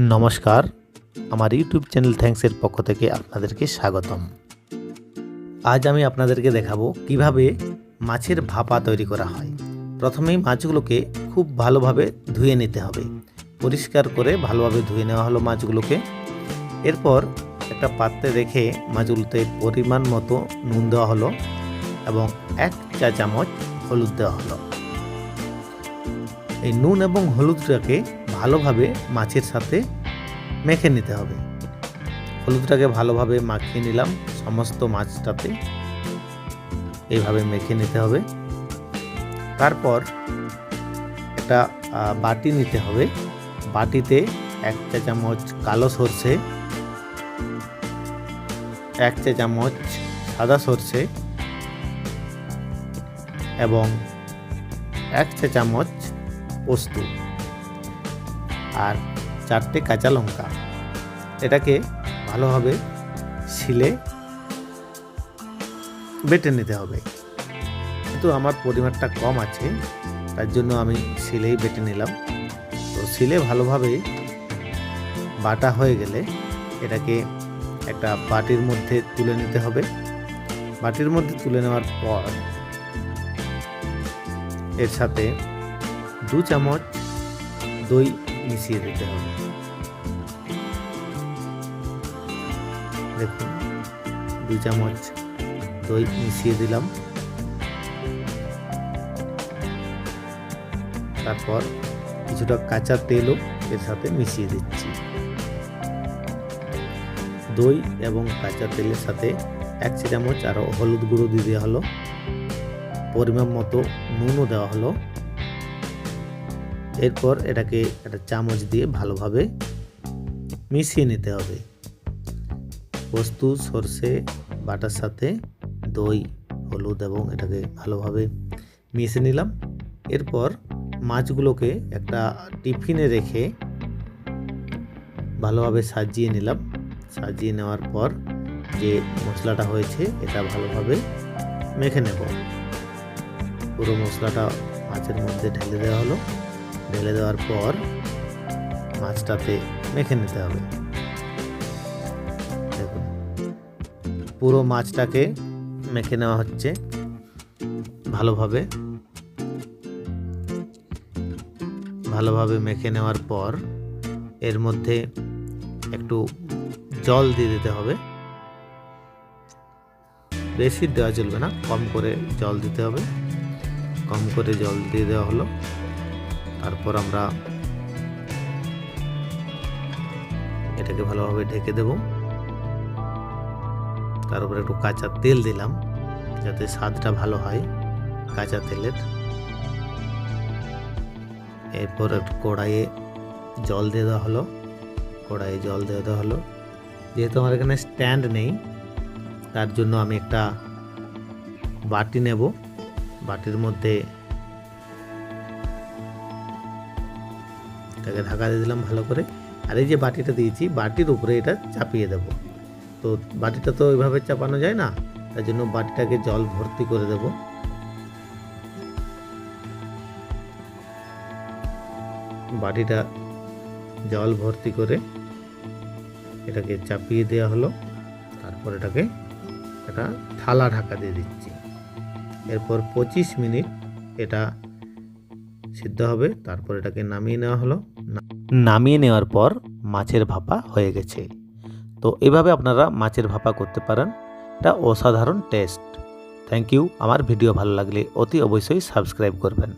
নমস্কার। আমার YouTube channel থ্যাঙ্কসের পক্ষ থেকে আপনাদেরকে স্বাগতম। আজ আমি আপনাদেরকে দেখাবো কীভাবে মাছের ভাপা তৈরি করা হয়। প্রথমেই মাছগুলোকে খুব ভালোভাবে ধুয়ে নিতে হবে। পরিষ্কার করে ভালোভাবে ধুয়ে নেওয়া হলো মাছগুলোকে। এরপর একটা পাত্রে রেখে মাছগুলোতে পরিমাণ মতো নুন দেওয়া হলো এবং এক চা চামচ হলুদ দেওয়া হলো। এই নুন এবং হলুদটাকে ভালোভাবে মাছের সাথে মেখে নিতে হবে। হলুদটাকে ভালোভাবে মাখিয়ে নিলাম সমস্ত মাছটাতে। এইভাবে মেখে নিতে হবে। তারপর একটা বাটি নিতে হবে। বাটিতে এক চা চামচ কালো সর্ষে, এক চা চামচ সাদা সর্ষে এবং এক চা চামচ পোস্ত। আর চারটে কাঁচা লঙ্কা। এটাকে ভালোভাবে শিলে বেটে নিতে হবে। কিন্তু আমার পরিমাণটা কম আছে, তার জন্য আমি শিলেই বেটে নিলাম। তো শিলে ভালোভাবে বাটা হয়ে গেলে এটাকে একটা বাটির মধ্যে তুলে নিতে হবে। বাটির মধ্যে তুলে নেওয়ার পর এর সাথে দু চামচ দই মিশিয়ে দিতে হবে। দেখুন, দু চামচ দই মিশিয়ে দিলাম। তারপর কিছুটা কাঁচা তেলও এর সাথে মিশিয়ে দিচ্ছি। দই এবং কাঁচা তেলের সাথে এক চামচ আরও হলুদ গুঁড়ো দিয়ে দেওয়া হলো। পরিমাণ মতো নুনও দেওয়া হলো। এরপর এটাকে একটা চামচ দিয়ে ভালোভাবে মিশিয়ে নিতে হবে। পোস্ত, সর্ষে, বাটার সাথে দই, হলুদ এবং এটাকে ভালোভাবে মিশিয়ে নিলাম। এরপর মাছগুলোকে একটা টিফিনে রেখে ভালোভাবে সাজিয়ে নিলাম। সাজিয়ে নেওয়ার পর যে মশলাটা হয়েছে, এটা ভালোভাবে মেখে নেব। পুরো মশলাটা মাছের মধ্যে ঢেলে দেওয়া হলো। ঢেলে দেওয়ার পর মাছটাতে মেখে নিতে হবে। দেখুন, পুরো মাছটাকে মেখে নেওয়া হচ্ছে ভালোভাবে। ভালোভাবে মেখে নেওয়ার পর এর মধ্যে একটু জল দিয়ে দিতে হবে। বেশি দেওয়া চলবে না, কম করে জল দিতে হবে। কম করে জল দিয়ে দেওয়া হলো। তারপর আমরা এটাকে ভালোভাবে ঢেকে দেব। তার উপরে একটু কাঁচা তেল দিলাম, যাতে স্বাদটা ভালো হয় কাঁচা তেলের। এরপর একটু কড়াইয়ে জল দিয়ে দেওয়া হলো। কড়াইয়ে জল দিয়ে দেওয়া হলো। যেহেতু আমার এখানে স্ট্যান্ড নেই, তার জন্য আমি একটা বাটি নেব। বাটির মধ্যে এটাকে ঢাকা দিয়ে দিলাম ভালো করে। আর এই যে বাটিটা দিয়েছি, বাটির উপরে এটা চাপিয়ে দেব। তো বাটিটা তো ওইভাবে চাপানো যায় না, তার জন্য বাটিটাকে জল ভর্তি করে দেব। বাটিটা জল ভর্তি করে এটাকে চাপিয়ে দেওয়া হলো। তারপর এটাকে একটা থালা ঢাকা দিয়ে দিচ্ছি। এরপর পঁচিশ মিনিট এটা সিদ্ধ হবে, তারপর এটাকে নামিয়ে নেওয়া হলো। নামিয়ে নেওয়ার পর মাছের ভাপা হয়ে গেছে। তো এভাবে আপনারা মাছের ভাপা করতে পারেন। এটা অসাধারণ টেস্ট। Thank you. আমার ভিডিও ভালো লাগলে অতি অবশ্যই সাবস্ক্রাইব করবেন।